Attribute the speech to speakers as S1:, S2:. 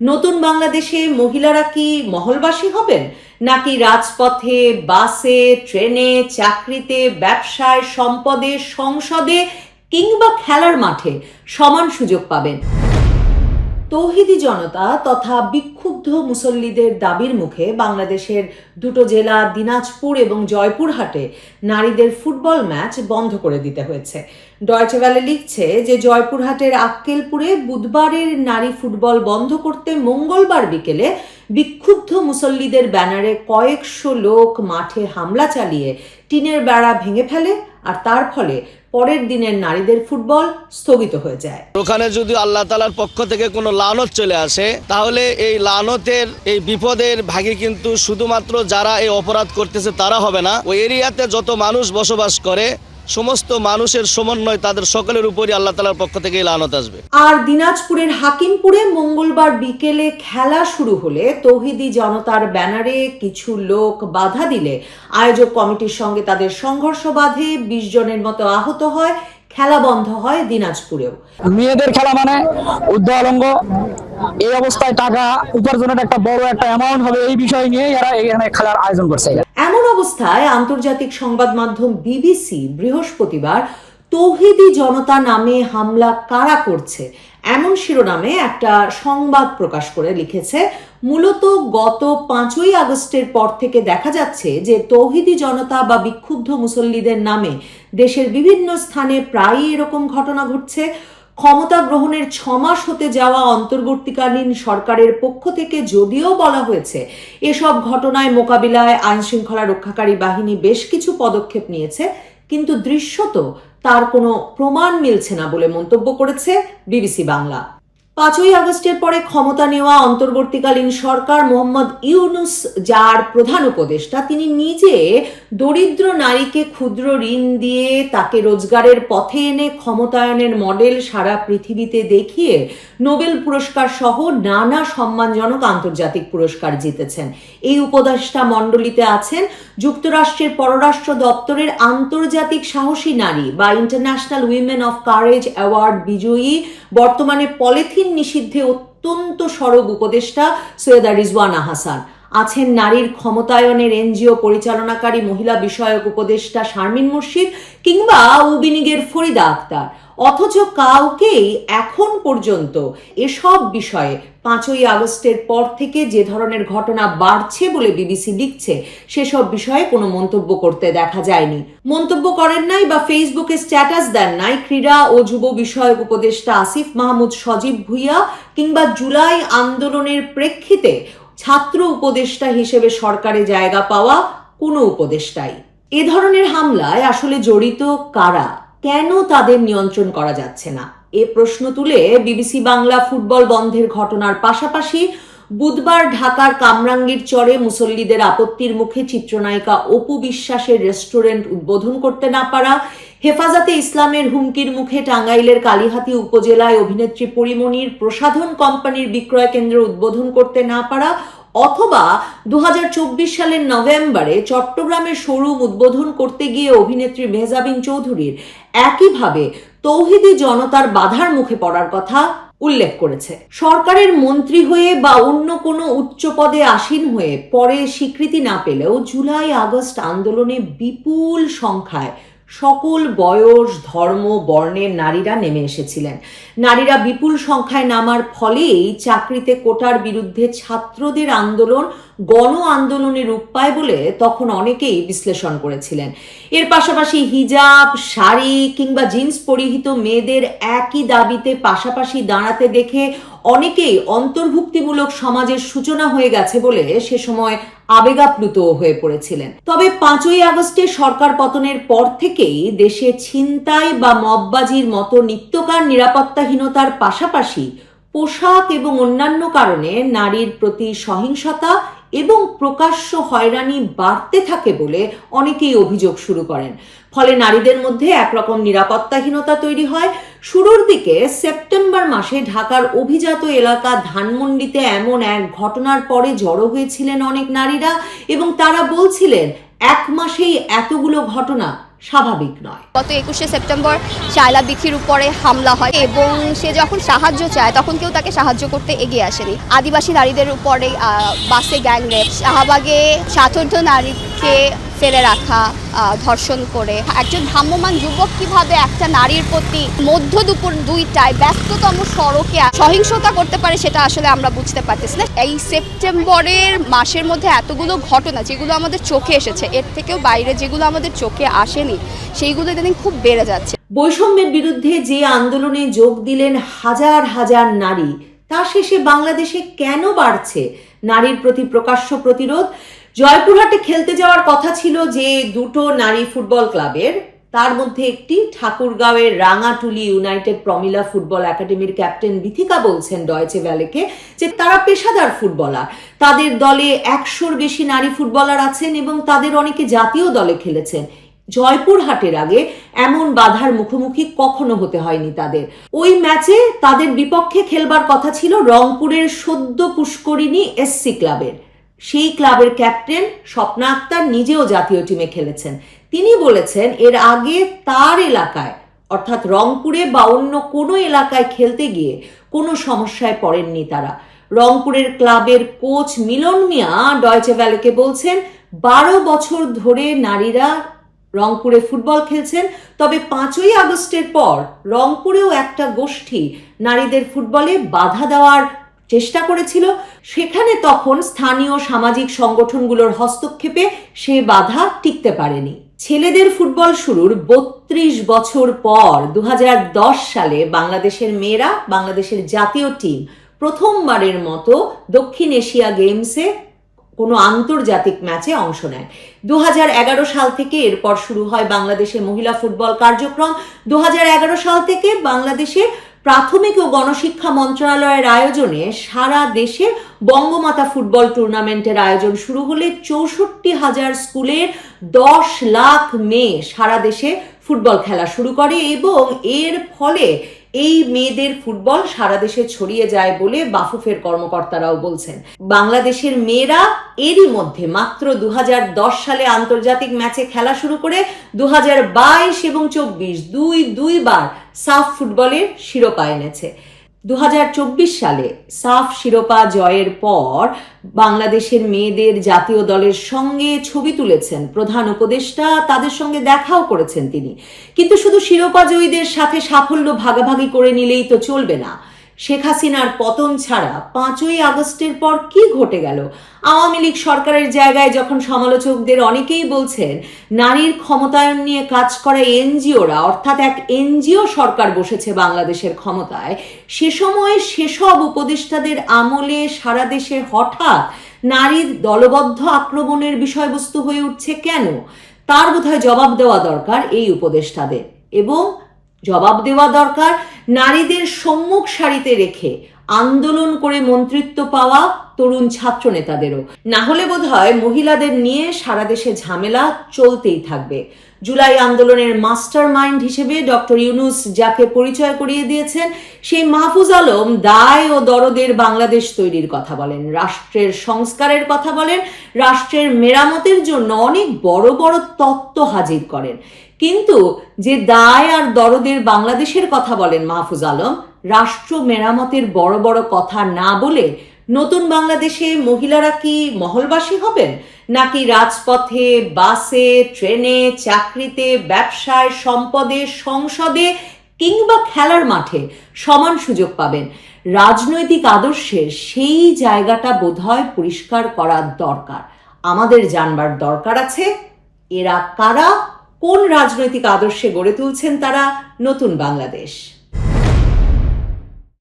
S1: নতুন বাংলাদেশে মহিলারা কি মহলবাসী হবেন? নাকি রাজপথে, বাসে, ট্রেনে, চাকরিতে, ব্যবসায়, সম্পদে, সংসদে, কিংবা খেলার মাঠে সমান সুযোগ পাবেন? তৌহিদি জনতা তথা বিক্ষুব্ধ মুসল্লিদের দাবির মুখে বাংলাদেশের দুটো জেলা, দিনাজপুর এবং জয়পুরহাটে নারীদের ফুটবল ম্যাচ বন্ধ করে দিতে হয়েছে। ডয়চে ভ্যালে লিখছে যে জয়পুরহাটের আক্কেলপুরে বুধবারের নারী ফুটবল বন্ধ করতে মঙ্গলবার বিকেলে বিক্ষুব্ধ মুসল্লিদের ব্যানারে কয়েকশো লোক মাঠে হামলা চালিয়ে টিনের বেড়া ভেঙে ফেলে আর তার ফলে পরের দিনের নারীদের ফুটবল স্থগিত হয়ে যায়।
S2: ওখানে যদি আল্লাহ তালার পক্ষ থেকে কোনো লানত চলে আসে, তাহলে এই লানতের, এই বিপদের ভাগে কিন্তু শুধুমাত্র যারা এই অপরাধ করতেছে তারা হবে না। ওই এরিয়াতে যত মানুষ বসবাস করে সমস্ত মানুষের সমন্বয় তাদের সকলের উপরই আল্লাহ তালার পক্ষ থেকে লানত আসবে।
S1: আর দিনাজপুরের হাকিমপুরে মঙ্গলবার বিকেলে খেলা শুরু হলে তৌহিদি জনতার ব্যানারে কিছু লোক বাধা দিলে আয়োজক কমিটির সঙ্গে তাদের সংঘর্ষ বাধে বিশ জনের মতো আহত হয় খেলা বন্ধ হয় দিনাজপুরেও।
S3: মেয়েদের খেলা মানে উদ্ধ অলঙ্গ এই অবস্থায় টাকা উপার্জনের একটা বড় একটা অ্যামাউন্ট হবে এই বিষয় নিয়ে এরা এখানে খেলার আয়োজন করছে।
S1: এমন অবস্থায় আন্তর্জাতিক সংবাদ মাধ্যম বিবিসি বৃহস্পতিবার তৌহিদি জনতা নামে হামলা কারা করছে? এমন শিরোনামে একটা সংবাদ প্রকাশ করে লিখেছে, মূলত গত পাঁচই আগস্টের পর থেকে দেখা যাচ্ছে যে তৌহিদি জনতা বা বিক্ষুব্ধ মুসল্লিদের নামে দেশের বিভিন্ন স্থানে প্রায়ই এরকম ঘটনা ঘটছে। ক্ষমতা গ্রহণের ছমাস হতে যাওয়া অন্তর্বর্তীকালীন সরকারের পক্ষ থেকে যদিও বলা হয়েছে, এসব ঘটনায় মোকাবিলায় আইনশৃঙ্খলা রক্ষাকারী বাহিনী বেশ কিছু পদক্ষেপ নিয়েছে, কিন্তু দৃশ্যত তার কোনো প্রমাণ মিলছে না বলে মন্তব্য করেছে বিবিসি বাংলা। পাঁচই আগস্টের পরে ক্ষমতা নেওয়া অন্তর্বর্তীকালীন সরকার মোহাম্মদ ইউনুস, যার প্রধান উপদেষ্টা, তিনি নিজে দরিদ্র নারীকে ক্ষুদ্র ঋণ দিয়ে তাকে রোজগারের পথে এনে ক্ষমতায়নের মডেল সারা পৃথিবীতে দেখিয়ে নোবেল পুরস্কার সহ নানা সম্মানজনক আন্তর্জাতিক পুরস্কার জিতেছেন। এই উপদেষ্টা মণ্ডলীতে আছেন যুক্তরাষ্ট্রের পররাষ্ট্র দপ্তরের আন্তর্জাতিক সাহসী নারী বা international women of courage award বিজয়ী, বর্তমানে পলিথিন নিষিদ্ধে অত্যন্ত সরব উপদেষ্টা সৈয়দা রিজওয়ানা হাসান। আছেন নারীর ক্ষমতায়নের এনজিও পরিচালনাকারী মহিলা বিষয়ক উপদেষ্টা শারমিন মুর্শিদ কিংবা উবিনিগের ফরিদা আক্তার। অথচ কাউকেই এখন পর্যন্ত এসব বিষয়ে পাঁচই আগস্টের পর থেকে যে ধরনের ঘটনা বাড়ছে বলে বিবিসি লিখছে, সেসব বিষয়ে কোনো মন্তব্য করতে দেখা যায়নি। মন্তব্য করেন নাই বা ফেসবুকে স্ট্যাটাস দেন নাই ক্রীড়া ও যুব বিষয়ক উপদেষ্টা আসিফ মাহমুদ সজীব ভুইয়া কিংবা জুলাই আন্দোলনের প্রেক্ষিতে ছাত্র উপদেষ্টা হিসেবে সরকারে জায়গা পাওয়া কোনো উপদেষ্টাই। এ ধরনের হামলায় আসলে জড়িত কারা? কেন তাদের নিয়ন্ত্রণ করা যাচ্ছে না? এ প্রশ্ন তুলে বিবিসি বাংলা ফুটবল বন্ধের ঘটনার পাশাপাশি বুধবার ঢাকার কামরাঙ্গীর চরে মুসল্লিদের আপত্তির মুখে চিত্রনায়িকা অপু বিশ্বাসের রেস্টুরেন্ট উদ্বোধন করতে না পারা, হেফাজতে ইসলামের হুমকির মুখে টাঙ্গাইলের কালিহাতি উপজেলায় অভিনেত্রী পরিমণির প্রসাধন কোম্পানির বিক্রয় কেন্দ্র উদ্বোধন করতে না পারা অথবা দু সালের নভেম্বরে চট্টগ্রামের শোরুম উদ্বোধন করতে গিয়ে অভিনেত্রী মেহজাবিন চৌধুরীর একইভাবে তৌহিদি জনতার বাধার মুখে পড়ার কথা উল্লেখ করেছে। সরকারের মন্ত্রী হয়ে বা অন্য কোনো উচ্চ পদে আসীন হয়ে পরে স্বীকৃতি না পেলেও জুলাই আগস্ট আন্দোলনে বিপুল সংখ্যায় সকল বয়স, ধর্ম, বর্ণের নারীরা নেমে এসেছিলেন। নারীরা বিপুল সংখ্যায় নামার ফলেই চাকরিতে কোটার বিরুদ্ধে ছাত্রদের আন্দোলন, গণ আন্দোলনে রূপ পায় বলে তখন অনেকেই বিশ্লেষণ করেছিলেন। এর পাশাপাশি হিজাব, শাড়ি কিংবা জিন্স পরিহিত মেয়েদের একই দাবিতে পাশাপাশি দাঁড়াতে দেখে অনেকেই অন্তর্ভুক্তিমূলক সমাজের সূচনা হয়ে গেছে বলে সে সময় আবেগাপ্লুত হয়ে পড়েছিলেন। তবে পাঁচই আগস্টে সরকার পতনের পর থেকেই দেশে ছিনতাই বা মববাজির মতো নিত্যকার নিরাপত্তাহীনতার পাশাপাশি পোশাক এবং অন্যান্য কারণে নারীর প্রতি সহিংসতা এবং প্রকাশ্য হয়রানি বাড়তে থাকে বলে অনেকেই অভিযোগ শুরু করেন। ফলে নারীদের মধ্যে একরকম নিরাপত্তাহীনতা তৈরি হয়। শুরুর দিকে সেপ্টেম্বর মাসে ঢাকার অভিজাত এলাকা ধানমন্ডিতে এমন এক ঘটনার পরে জড়ো হয়েছিলেন অনেক নারীরা এবং তারা বলছিলেন, এক মাসেই এতগুলো ঘটনা স্বাভাবিক নয়।
S4: গত একুশে সেপ্টেম্বর শায়লা বিথির উপরে হামলা হয় এবং সে যখন সাহায্য চায়, তখন কেউ তাকে সাহায্য করতে এগিয়ে আসেনি। আদিবাসী নারীদের উপরে বাসে গ্যাং রেপ। শাহবাগে সাতর্ধ নারীকে ফেলে রাখা ধর্ষণ করে। একজন ভ্রাম্যমান যুবক কীভাবে একটা নারীর প্রতি মধ্য দুপুর দুইটায় ব্যস্ততম সড়কে সহিংসতা করতে পারে সেটা আসলে আমরা বুঝতে পারতেছি না। এই সেপ্টেম্বরের মাসের মধ্যে এতগুলো ঘটনা যেগুলো আমাদের চোখে এসেছে, এর থেকেও বাইরে যেগুলো আমাদের চোখে আসেনি, সেইগুলো ইদানিং খুব বেড়ে যাচ্ছে।
S1: বৈষম্যের বিরুদ্ধে যে আন্দোলনে যোগ দিলেন হাজার হাজার নারী তা শেষে বাংলাদেশে কেন বাড়ছে নারীর প্রতি প্রকাশ্য প্রতিরোধ? জয়পুরহাটে খেলতে যাওয়ার কথা ছিল যে দুটো নারী ফুটবল ক্লাবের, তার মধ্যে একটি ঠাকুরগাঁওয়ের রাঙাটুলি ইউনাইটেড প্রমিলা ফুটবল একাডেমির ক্যাপ্টেন বিথিকা বলছেন ডয়চে ভ্যালেকে যে তারা পেশাদার ফুটবলার। তাদের দলে একশোর বেশি নারী ফুটবলার আছেন এবং তাদের অনেকে জাতীয় দলে খেলেছেন। জয়পুরহাটের আগে এমন বাধার মুখোমুখি কখনো হতে হয়নি তাদের। ওই ম্যাচে তাদের বিপক্ষে খেলবার কথা ছিল রংপুরের সদ্য পুষ্করিণী এসসি ক্লাবের। সেই ক্লাবের ক্যাপ্টেন স্বপ্না আক্তার নিজেও জাতীয় টিমে খেলেছেন। তিনি বলেছেন, এর আগে তার এলাকায়, অর্থাৎ রংপুরে বা অন্য কোনো এলাকায় খেলতে গিয়ে কোনো সমস্যায় পড়েননি তারা। রংপুরের ক্লাবের কোচ মিলন মিয়া ডয়চে ভ্যালেকে বলছেন, বারো বছর ধরে নারীরা রংপুরে ফুটবল খেলছেন, তবে পাঁচই আগস্টের পর রংপুরেও একটা গোষ্ঠী নারীদের ফুটবলে বাধা দেওয়ার চেষ্টা করেছিল, সেখানে তখন স্থানীয় সামাজিক সংগঠনগুলোর হস্তক্ষেপে সে বাধা টিকতে পারেনি। ছেলেদের ফুটবল শুরুর বত্রিশ বছর পর দুহাজার দশ সালে বাংলাদেশের মেয়েরা বাংলাদেশের জাতীয় টিম প্রথমবারের মতো দক্ষিণ এশিয়া গেমসে কোনো আন্তর্জাতিক ম্যাচে অংশ নেয়। দু হাজার এগারো সাল থেকে এরপর শুরু হয় বাংলাদেশে মহিলা ফুটবল কার্যক্রম। দু হাজার এগারো সাল থেকে বাংলাদেশে প্রাথমিক ও গণশিক্ষা মন্ত্রণালয়ের আয়োজনে সারা দেশে বঙ্গমাতা ফুটবল টুর্নামেন্টের আয়োজন শুরু হলে চৌষট্টি হাজার স্কুলের দশ লাখ মেয়ে সারা দেশে ফুটবল খেলা শুরু করে এবং এর ফলে এই মেয়েদের ফুটবল সারা দেশে ছড়িয়ে যায় বলে বাফুফের কর্মকর্তারাও বলছেন। বাংলাদেশের মেয়েরা এরই মধ্যে মাত্র দু হাজার দশ সালে আন্তর্জাতিক ম্যাচে খেলা শুরু করে দু হাজার বাইশ এবং চব্বিশ দুই দুইবার সাফ ফুটবলের শিরোপা এনেছে। সালে সাফ শিরোপা জয়ের পর বাংলাদেশের মেয়েদের জাতীয় দলের সঙ্গে ছবি তুলেছেন প্রধান উপদেষ্টা। তাদের সঙ্গে দেখাও করেছেন তিনি। কিন্তু শুধু শিরোপা জয়ীদের সাথে সাফল্য ভাগাভাগি করে নিলেই তো চলবে না। শেখ হাসিনার পতন ছাড়া পাঁচই আগস্টের পর কি ঘটে গেল? আওয়ামী লীগ সরকারের জায়গায় যখন সমালোচকদের অনেকেই বলছেন, নারীর ক্ষমতায়ন নিয়ে কাজ করা এনজিওরা, অর্থাৎ এক এনজিও সরকার বসেছে বাংলাদেশের ক্ষমতায়, সে সময় সেসব উপদেষ্টাদের আমলে সারা দেশে হঠাৎ নারীর দলবদ্ধ আক্রমণের বিষয়বস্তু হয়ে উঠছে কেন? তার বোধহয় জবাব দেওয়া দরকার এই উপদেষ্টাদের। এবং জবাব দেওয়া দরকার। নারীদের সম্মুখ সারিতে রেখে আন্দোলন করে মন্ত্রিত্ব পাওয়া তরুণ ছাত্র নেতাদেরও না হলে বোধহয় মহিলাদের নিয়ে সারা দেশে ঝামেলা চলতেই থাকবে। জুলাই আন্দোলনের মাস্টার মাইন্ড হিসেবে ডক্টর ইউনুস যাকে পরিচয় করিয়ে দিয়েছেন, সেই মাহফুজ আলম দায় ও দরদের বাংলাদেশ তৈরির কথা বলেন। রাষ্ট্রের সংস্কারের কথা বলেন। রাষ্ট্রের মেরামতের জন্য অনেক বড় বড় তত্ত্ব হাজির করেন। কিন্তু যে দায় আর দরদের বাংলাদেশের কথা বলেন মাহফুজ আলম, রাষ্ট্র মেরামতের বড় বড় কথা না বলে নতুন বাংলাদেশে মহিলারা কি মহলবাসী হবেন? নাকি রাজপথে, বাসে, ট্রেনে, চাকরিতে, ব্যবসায়, সম্পদে, সংসদে, কিংবা খেলার মাঠে সমান সুযোগ পাবেন? রাজনৈতিক আদর্শের সেই জায়গাটা বোধহয় পরিষ্কার করার দরকার। আমাদের জানবার দরকার আছে, এরা কারা কোন রাজনৈতিক আদর্শে গড়ে তুলছেন তারা? নতুন বাংলাদেশ।